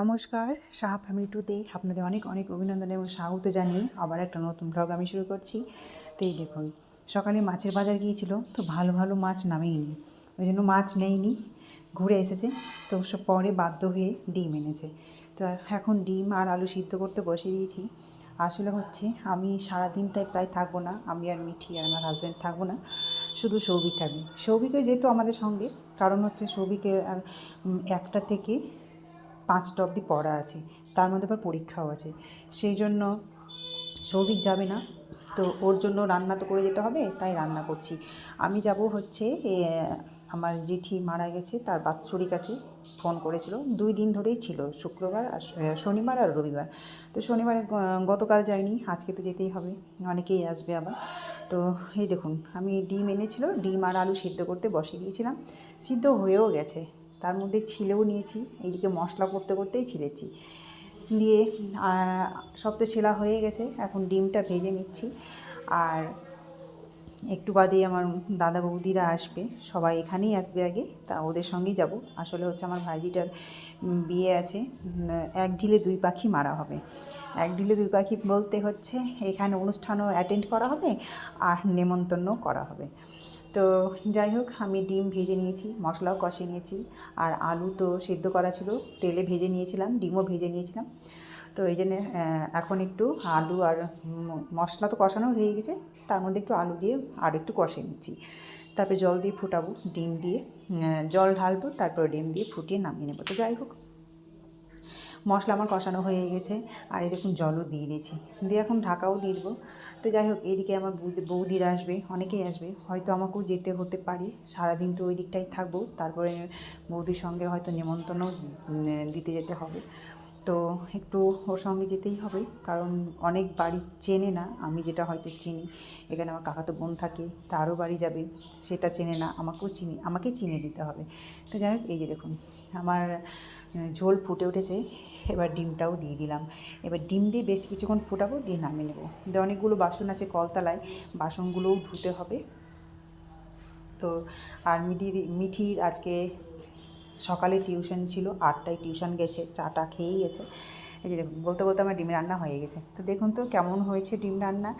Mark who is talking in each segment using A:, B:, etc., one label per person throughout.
A: নমস্কার সাহা ফ্যামিলি টুতে আপনাদের অনেক অনেক অভিনন্দন এবং স্বাগত জানিয়ে আবার একটা নতুন ব্লগ আমি শুরু করছি। তো এই দেখুন, সকালে মাছের বাজার গিয়েছিল, তো ভালো ভালো মাছ নামেইনি। ওই জন্য মাছ নেয়নি ঘুরে এসেছে, তো সব পরে বাধ্য হয়ে ডিম এনেছে। তো এখন ডিম আর আলু সিদ্ধ করতে বসে দিয়েছি। আসলে হচ্ছে আমি সারাদিনটাই প্রায় থাকব না, আমি আর মিঠি আর আমার হাজব্যান্ড থাকব না, শুধু সৌভিক থাকবে। সৌভিকও যেহেতু আমাদের সঙ্গে, কারণ হচ্ছে সৌভিকের একটা থেকে পাঁচটা অবধি পড়া আছে, তার মধ্যে আবার পরীক্ষাও আছে। সেই জন্য সৌভিক যাবে না, তো ওর জন্য রান্না তো করে যেতে হবে, তাই রান্না করছি। আমি যাব হচ্ছে আমার জেঠি মারা গেছে, তার বাৎসরিক আছে, ফোন করেছিল। দুই দিন ধরেই ছিল, শুক্রবার আর শনিবার আর রবিবার। তো শনিবারে গতকাল যাইনি আজকে তো যেতেই হবে, অনেকেই আসবে আবার। তো এই দেখুন, আমি ডিম এনেছিল, ডিম আর আলু সিদ্ধ করতে বসিয়ে দিয়েছিলাম, সিদ্ধ হয়েও গেছে। তার মধ্যে ছিলেও নিয়েছি, এইদিকে মশলা করতে করতেই ছিলেছি। দিয়ে সব তো ছেলা হয়ে গেছে, এখন ডিমটা ভেজে নিচ্ছি। আর একটু বাদেই আমার দাদা বৌদিরা আসবে, সবাই এখানেই আসবে আগে, তা ওদের সঙ্গেই যাব। আসলে হচ্ছে আমার ভাইজিটার বিয়ে আছে এক ঢিলে দুই পাখি মারা হবে। এক ঢিলে দুই পাখি বলতে হচ্ছে, এখানে অনুষ্ঠানও অ্যাটেন্ড করা হবে, আর নেমন্তন্ন করা হবে। তো যাই হোক, আমি ডিম ভেজে নিয়েছি, মশলাও কষে নিয়েছি। আর আলু তো সেদ্ধ করা ছিল, তেলে ভেজে নিয়েছিলাম, ডিমও ভেজে নিয়েছিলাম। তো এই জন্যে এখন একটু আলু আর মশলা তো কষানো হয়ে গেছে, তার মধ্যে একটু আলু দিয়ে আর একটু কষে নিচ্ছি। তারপরে জল দিয়ে ফুটাবো, ডিম দিয়ে জল ঢালবো, তারপর ডিম দিয়ে ফুটিয়ে নামিয়ে নেব। তো যাই হোক। মশলা আমার কষানো হয়ে গেছে। আর এই দেখুন জলও দিয়ে দিয়েছি। দিয়ে এখন ঢাকাও দিয়ে দেবো। তো যাই হোক এইদিকে আমার বৌদি- বৌদিরা আসবে অনেকেই আসবে। হয়তো আমাকেও যেতে হতে পারে। সারাদিন তো ওই দিকটাই থাকব। তারপরে বৌদির সঙ্গে হয়তো নেমন্তন্ন উম, দিতে যেতে হবে। তো একটু ওর সঙ্গে যেতেই হবে। কারণ অনেক বাড়ি চেনে না আমি যেটা হয়তো চিনি। এখানে আমার কাকাতো বোন থাকে তারও বাড়ি যাবে সেটা চেনে না আমাকেও চিনি আমাকে চিনে দিতে হবে। তো যাই হোক এই যে দেখুন আমার ঝোল ফুটে উঠেছে, এবার ডিমটাও দিয়ে দিলাম। এবার ডিম দিয়ে বেশ কিছুক্ষণ ফুটাবো, দিয়ে নামিয়ে নেব। দিয়ে অনেকগুলো বাসন আছে কলতলায়, বাসনগুলোও ধুতে হবে। তো আর মিঠি মিঠির আজকে সকালে টিউশন ছিল, আটটায় টিউশন গেছে, চাটা খেয়েই গেছে। এই যে দেখুন, বলতে বলতে আমার ডিম রান্না হয়ে গেছে। তো দেখুন তো কেমন হয়েছে ডিম রান্না।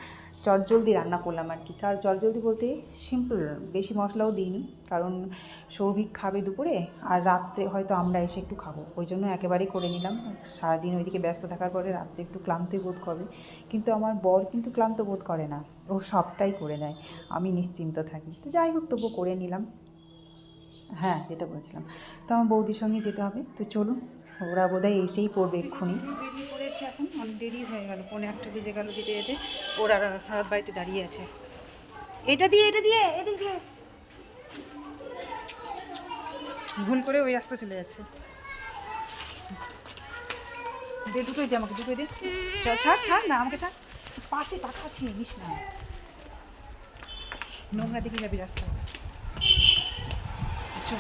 A: চটজলদি রান্না করলাম আর কি। কারণ চটজলদি বলতে সিম্পল, বেশি মশলাও দিইনি। কারণ সৌভিক খাবে দুপুরে আর রাত্রে হয়তো আমরা এসে একটু খাব। ওই জন্য একেবারেই করে নিলাম। সারাদিন ওইদিকে ব্যস্ত থাকার পরে রাত্রে একটু ক্লান্তই বোধ করবে কিন্তু আমার বর কিন্তু ক্লান্ত বোধ করে না। ও সবটাই করে দেয়। আমি নিশ্চিন্ত থাকি। তো যাই হোক তবু করে নিলাম। হ্যাঁ যেটা বলছিলাম। তো আমার বৌদির সঙ্গে যেতে হবে। তো চলুন। ওরা বোধহয় এসেই পড়বে এক্ষুনি। বেরিয়ে পড়েছে এখন, অনেক দেরি হয়ে গেল, পৌনে একটা বেজে গেল যেতে যেতে। ওরা রাত বাড়িতে দাঁড়িয়ে আছে। এটা দিয়ে এটা দিয়ে এদিক দিয়ে। ভুল করে ওই রাস্তা চলে যাচ্ছে। দে দুটোই দে আমাকে, দুটোই দে। চল, ছাড় ছাড় না, আমাকে ছাড়। পাশে পাখা আছে, নিস না। নোংরা দিকে যাবি রাস্তা। চল।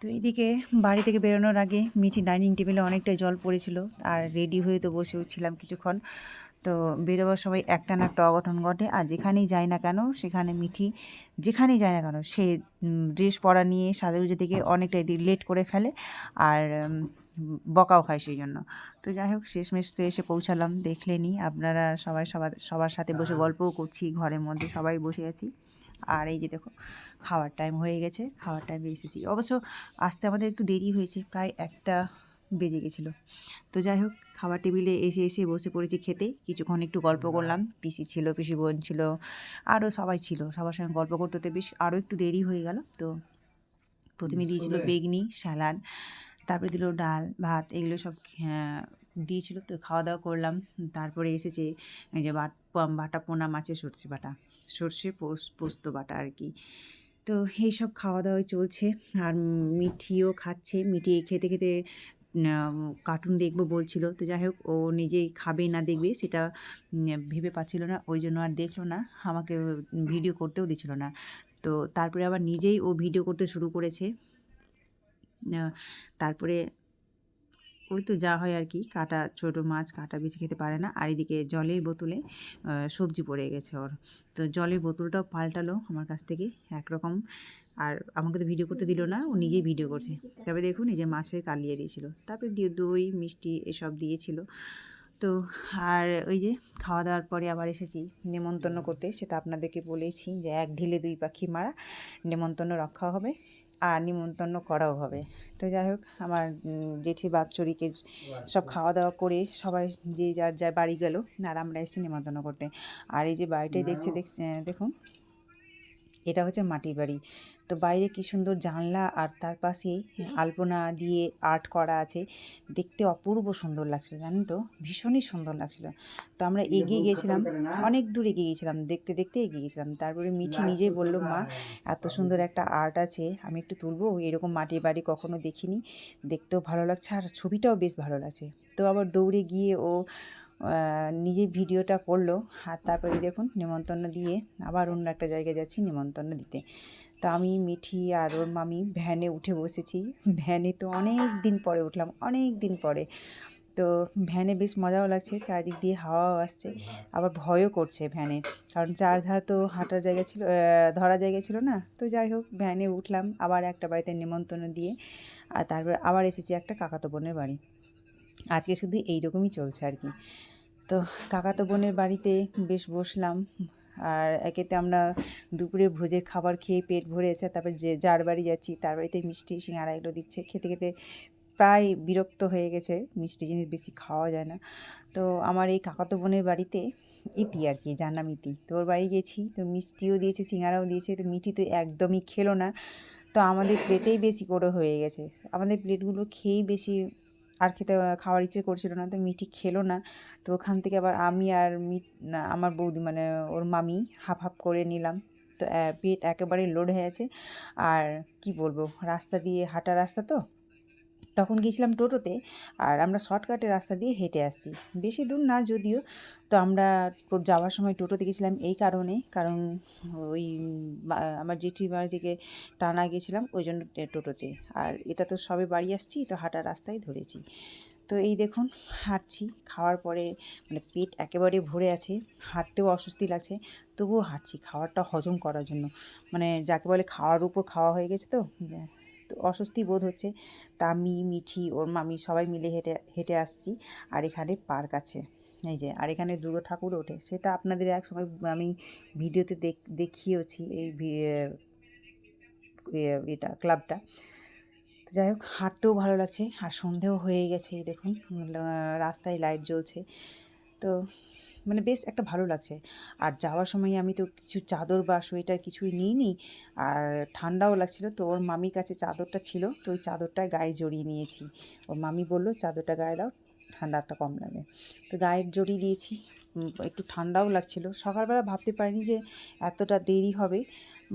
A: তো এইদিকে বাড়ি থেকে বেরোনোর আগে মিঠি ডাইনিং টেবিলে অনেকটাই জল পড়েছিল আর রেডি হয়ে তো বসেও ছিলাম কিছুক্ষণ। তো বেরোবার সময় একটা না একটা অঘটন ঘটে আর যেখানেই যায় না কেন সেখানে মিঠি যেখানেই যায় না কেন সে ড্রেস পরা নিয়ে সাজুগুজু থেকে অনেকটাই লেট করে ফেলে আর বকাও খায় সেই জন্য। তো যাই হোক শেষমেশ তো এসে পৌঁছালাম দেখলেনি। আপনারা সবাই সবার সবার সাথে বসে গল্পও করছি ঘরের মধ্যে সবাই বসে আছি। আর এই যে দেখো খাওয়ার টাইম হয়ে গেছে খাওয়ার টাইমে এসেছি। অবশ্য আসতে আমাদের একটু দেরি হয়েছে প্রায় একটা বেজে গেছিল। তো যাই হোক খাবার টেবিলে এসে এসে বসে পড়েছি খেতে। কিছুক্ষণ একটু গল্প করলাম। পিসি ছিল পিসি বোন ছিল আরও সবাই ছিল। সবার সঙ্গে গল্প করতে করতে বেশ আরও একটু দেরি হয়ে গেল। তো প্রথমে দিয়েছিল বেগনি স্যালাড তারপরে দিল ডাল ভাত এগুলো সব আহ, দিয়েছিল, তো খাওয়া দাওয়া করলাম। তারপরে এসেছে যে বাট পোনা, মাছের সর্ষে বাটা, সর্ষে পোস- পোস্ত বাটা আর কি। তো এইসব খাওয়া দাওয়াই চলছে। আর মিঠিও খাচ্ছে। মিঠি খেতে খেতে কার্টুন দেখব বলছিল। তো যাই হোক, ও নিজেই খাবে না দেখবে সেটা ভেবে পাচ্ছিল না। ওই জন্য আর দেখল না। আমাকে ভিডিও করতেও দিচ্ছিল না। তো তারপরে আবার নিজেই ও ভিডিও করতে শুরু করেছে। তারপরে ওই তো যা হয় আর কি, কাটা, ছোট মাছ, কাটা বেশি খেতে পারে না। আর এদিকে জলের বোতলে সবজি পড়ে গেছে ওর। তো জলের বোতলটাও পাল্টালো আমার কাছ থেকে, একরকম। আর আমাকে তো ভিডিও করতে দিল না, ও নিজেই ভিডিও করছে। তবে দেখুন, এই যে মাছের কালিয়ে দিয়েছিল। তারপরে দিয়ে দই, মিষ্টি এসব দিয়েছিল। তো আর ওই যে খাওয়া দাওয়ার পরে আবার এসেছি নেমন্তন্ন করতে, সেটা আপনাদেরকে বলেছি যে এক ঢিলে দুই পাখি মারা, নেমন্তন্ন রক্ষা হবে। আর নিমন্ত্রণ করাও হবে। তো যাই হোক আমার জেঠি বাচ্চরিকে সব খাওয়া দাওয়া করে সবাই যে যার যার বাড়ি গেল আর আমরা এসে নিমন্ত্রণ করতে। আর এই যে বাড়িটাই দেখছে দেখছে দেখুন। এটা হচ্ছে মাটির বাড়ি। তো বাইরে কি সুন্দর জানলা আর তার পাশে আলপনা দিয়ে আর্ট করা আছে। দেখতে অপূর্ব সুন্দর লাগছিল জানেন তো? ভীষণই সুন্দর লাগছিল। তো আমরা এগিয়ে গিয়েছিলাম অনেক দূর এগিয়ে গিয়েছিলাম দেখতে দেখতে এগিয়ে গিয়েছিলাম। তারপরে মিঠি নিজেই বলল মা এত সুন্দর একটা আর্ট আছে আমি একটু তুলবো? এরকম মাটির বাড়ি কখনো দেখিনি। দেখতেও ভালো লাগছে আর ছবিটাও বেশ ভালো লাগছে। তো আবার দৌড়ে গিয়ে ও নিজে ভিডিওটা করল আর তারপরে দেখুন নেমন্তন্ন দিয়ে আবার অন্য একটা জায়গায় যাচ্ছি নেমন্তন্ন দিতে। তো আমি, মিঠি আর ওর মামি ভ্যানে উঠে বসেছি। ভ্যানে তো অনেক দিন পরে উঠলাম, অনেক দিন পরে। তো ভ্যানে বেশ মজাও লাগছে, চারিদিক দিয়ে হাওয়াও আসছে, আবার ভয়ও করছে ভ্যানে। কারণ চারধার তো হাঁটার জায়গা ছিল ধরার জায়গা ছিল না। তো যাই হোক, ভ্যানে উঠলাম, আবার একটা বাড়িতে নেমন্তন্ন দিয়ে, আর তারপর আবার এসেছি একটা কাকাতো বোনের বাড়ি। আজকে শুধু এইরকমই চলছে আর কি। তো কাকাতো বোনের বাড়িতে বেশ বসলাম। আর একেতে আমরা দুপুরে ভোজের খাবার খেয়ে পেট ভরে এসে তারপর যে যার বাড়ি যাচ্ছি, তার বাড়িতে মিষ্টি, সিঙ্গারা এগুলো দিচ্ছে। খেতে খেতে প্রায় বিরক্ত হয়ে গেছে। মিষ্টি জিনিস বেশি খাওয়া যায় না। তো আমার এই কাকাতো বোনের বাড়িতে ইতি আর কি, যার নাম ইতি। তো ওর বাড়ি গেছি, তো মিষ্টিও দিয়েছে, সিঙ্গারাও দিয়েছে। তো মিষ্টি তো একদমই খেলো না। তো আমাদের প্লেটেই বেশি করে হয়ে গেছে। আমাদের প্লেটগুলো খেয়েই বেশি আর খেতে খাওয়ার ইচ্ছে করছিল না, তো মিঠি খেলো না। তো ওখান থেকে আবার আমি আর মিট আমার বৌদি মানে ওর মামি হাফ হাফ করে নিলাম। তো পেট একেবারে লোড হয়ে আছে আর কি বলব, রাস্তা দিয়ে হাঁটা রাস্তা তো? তখন গিয়েছিলাম টোটোতে আর আমরা শর্টকাটে রাস্তা দিয়ে হেঁটে আসছি। বেশি দূর না যদিও, তো আমরা যাওয়ার সময় টোটোতে গেছিলাম এই কারণে, কারণ ওই আমার জেঠির বাড়ি থেকে টানা গেছিলাম ওই জন্য টোটোতে। আর এটা তো সবে বাড়ি আসছি, তো হাঁটা রাস্তায় ধরেছি। তো এই দেখুন, হাঁটছি, খাওয়ার পরে মানে পেট একেবারে ভরে আছে, হাঁটতেও অস্বস্তি লাগছে, তবুও হাঁটছি, খাওয়ারটা হজম করার জন্য। মানে যাকে বলে খাওয়ার উপর খাওয়া হয়ে গেছে তো অস্বস্তি বোধ হচ্ছে। তা আমি, মিঠি, ওর মামি সবাই মিলে হেঁটে হেঁটে আসছি। আর এখানে পার্ক আছে। এই যে, আর এখানে দুর্গা ঠাকুর ওঠে। সেটা আপনাদের এক সময় আমি ভিডিওতে দেখ দেখিয়েছি এই এটা ক্লাবটা। তো যাই হোক, হাঁটতেও ভালো লাগছে। আর সন্ধেও হয়ে গেছে, দেখুন। রাস্তায় লাইট জ্বলছে। তো মানে বেশ একটা ভালো লাগছে। আর যাওয়ার সময় আমি তো কিছু চাদর বা সোয়েটার কিছুই নিইনি, আর ঠান্ডাও লাগছিল তো ওর মামির কাছে চাদরটা ছিল, তো ওই চাদরটা গায়ে জড়িয়ে নিয়েছি। ওর মামি বলল, চাদরটা গায়ে দাও ঠান্ডাটা কম লাগে। তো গায়ে জড়িয়ে দিয়েছি একটু ঠান্ডাও লাগছিল। সকালবেলা ভাবতে পারিনি যে এতটা দেরি হবে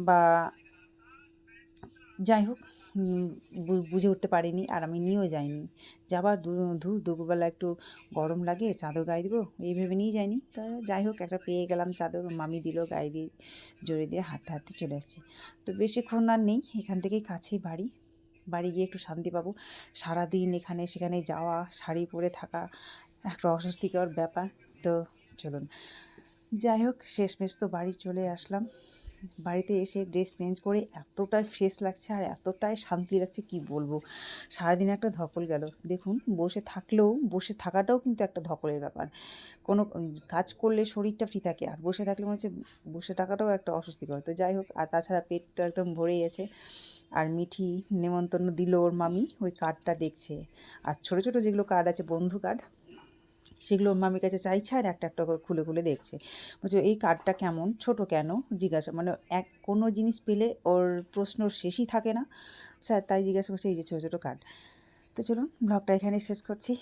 A: বা যাই হোক বুঝে উঠতে পারিনি আর আমি নিয়েও যাইনি। যাবার দূর দুপুরবেলা একটু গরম লাগে, চাদর গায়ে দেবো, এই ভেবে নিয়ে যাইনি। তা যাই হোক, একটা পেয়ে গেলাম চাদর, মামি দিল গায়ে দিয়ে, জড়িয়ে দিয়ে হাঁটতে হাঁটতে চলে আসছি। তো বেশিক্ষণ আর নেই, এখান থেকেই কাছেই বাড়ি। বাড়ি গিয়ে একটু শান্তি পাবো। সারাদিন এখানে সেখানে যাওয়া, শাড়ি পরে থাকা, একটা অস্বস্তিকর ব্যাপার। তো চলুন। যাই হোক, শেষমেশ তো বাড়ি চলে আসলাম। বাড়িতে এসে ড্রেস চেঞ্জ করে এতটাই ফ্রেশ লাগছে আর এতটাই শান্তি লাগছে, কি বলব? সারাদিন একটা ধকল গেল। দেখুন, বসে থাকলেও, বসে থাকাটাও কিন্তু একটা ধকলের ব্যাপার। কোনো কাজ করলে শরীরটা ফ্রি থাকে, আর বসে থাকলে মনে হচ্ছে বসে থাকাটাও একটা অস্বস্তিকর। তো যাই হোক, আর তাছাড়া পেটটা একদম ভরেই আছে আর মিঠি নেমন্তন্ন দিল ওর মামি, ওই কার্ডটা দেখছে। আর ছোটো ছোটো যেগুলো কার্ড আছে, বন্ধু কার্ড সেগুলো ওর মামির কাছে চাইছে আর একটা একটা করে খুলে খুলে দেখছে। বলছে, এই কার্ডটা কেমন? ছোট কেন? জিজ্ঞাসা মানে এক, কোনো জিনিস পেলে ওর প্রশ্ন শেষই থাকে না। তাই জিজ্ঞাসা করছে, এই যে ছোটো ছোটো কার্ড। তো চলুন, ব্লগটা এখানে শেষ করছি।